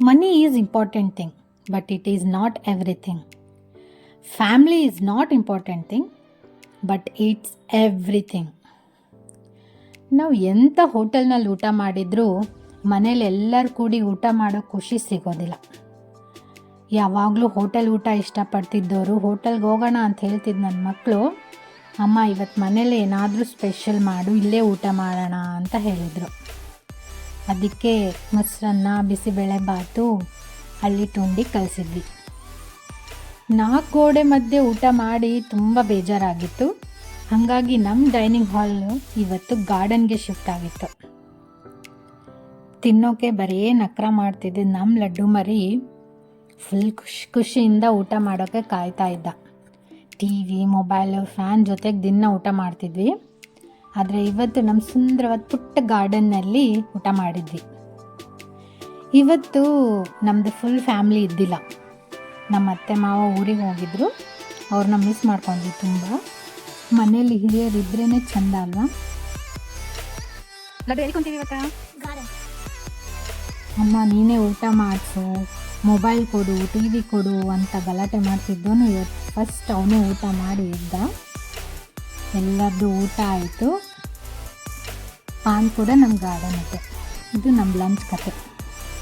Money is important thing, but it is not everything. Family is not important thing, but it's everything ನಾವು ಎಂಥ ಹೋಟೆಲ್ನಲ್ಲಿ ಊಟ ಮಾಡಿದರೂ ಮನೇಲಿ ಎಲ್ಲರೂ ಕೂಡಿ ಊಟ ಮಾಡೋ ಖುಷಿ ಸಿಗೋದಿಲ್ಲ. ಯಾವಾಗಲೂ ಹೋಟೆಲ್ ಊಟ ಇಷ್ಟಪಡ್ತಿದ್ದವರು ಹೋಟೆಲ್ಗೆ ಹೋಗೋಣ ಅಂತ ಹೇಳ್ತಿದ್ದು ನನ್ನ ಮಕ್ಕಳು ಅಮ್ಮ ಇವತ್ತು ಮನೇಲಿ ಏನಾದರೂ ಸ್ಪೆಷಲ್ ಮಾಡು ಇಲ್ಲೇ ಊಟ ಮಾಡೋಣ ಅಂತ ಹೇಳಿದರು. ಅದಕ್ಕೆ ಮೊಸರನ್ನ ಬಿಸಿಬೇಳೆ ಬಾತು ಅಲ್ಲಿ ತುಂಡಿ ಕಲಿಸಿದ್ವಿ. ನಾಲ್ಕು ಗೋಡೆ ಮಧ್ಯೆ ಊಟ ಮಾಡಿ ತುಂಬ ಬೇಜಾರಾಗಿತ್ತು. ಹಾಗಾಗಿ ನಮ್ಮ ಡೈನಿಂಗ್ ಹಾಲ್ ಇವತ್ತು ಗಾರ್ಡನ್ಗೆ ಶಿಫ್ಟ್ ಆಗಿತ್ತು. ತಿನ್ನೋಕೆ ಬರೀ ನಕ್ರ ಮಾಡ್ತಿದ್ದೆ ನಮ್ಮ ಲಡ್ಡು ಮರಿ. ಫುಲ್ ಖುಷಿ ಖುಷಿಯಿಂದ ಊಟ ಮಾಡೋಕ್ಕೆ ಕಾಯ್ತಾ ಇದ್ದ. ಟಿ ವಿ, ಮೊಬೈಲು, ಫ್ಯಾನ್ ಜೊತೆಗೆ ದಿನ ಊಟ ಮಾಡ್ತಿದ್ವಿ. ಆದರೆ ಇವತ್ತು ನಮ್ಮ ಸುಂದರವಾದ ಪುಟ್ಟ ಗಾರ್ಡನ್ನಲ್ಲಿ ಊಟ ಮಾಡಿದ್ವಿ. ಇವತ್ತು ನಮ್ಮದು ಫುಲ್ ಫ್ಯಾಮ್ಲಿ ಇದ್ದಿಲ್ಲ. ನಮ್ಮ ಅತ್ತೆ ಮಾವ ಊರಿಗೆ ಹೋಗಿದ್ರು. ಅವ್ರನ್ನ ಮಿಸ್ ಮಾಡ್ಕೊಂಡ್ವಿ ತುಂಬ. ಮನೇಲಿ ಹಿರಿಯರಿದ್ರೇ ಚಂದ ಅಲ್ವಾ? ಅಮ್ಮ ನೀನೇ ಊಟ ಮಾಡಿಸು. ಮೊಬೈಲ್ ಕೊಡು ಟಿ ವಿ ಕೊಡು ಅಂತ ಗಲಾಟೆ ಮಾಡ್ತಿದ್ದೋನು ಇವತ್ತು. ಫಸ್ಟ್ ಅವನು ಊಟ ಮಾಡಿ ಇದ್ದ ಎಲ್ಲರದ್ದು ಊಟ ಆಯಿತು. ಪಾನ್ ಕೂಡ ನಮ್ಮ ಗಾರ್ಡನ್ ಇದೆ ಇದು ನಮ್ಮ ಲಂಚ್ ಕತೆ.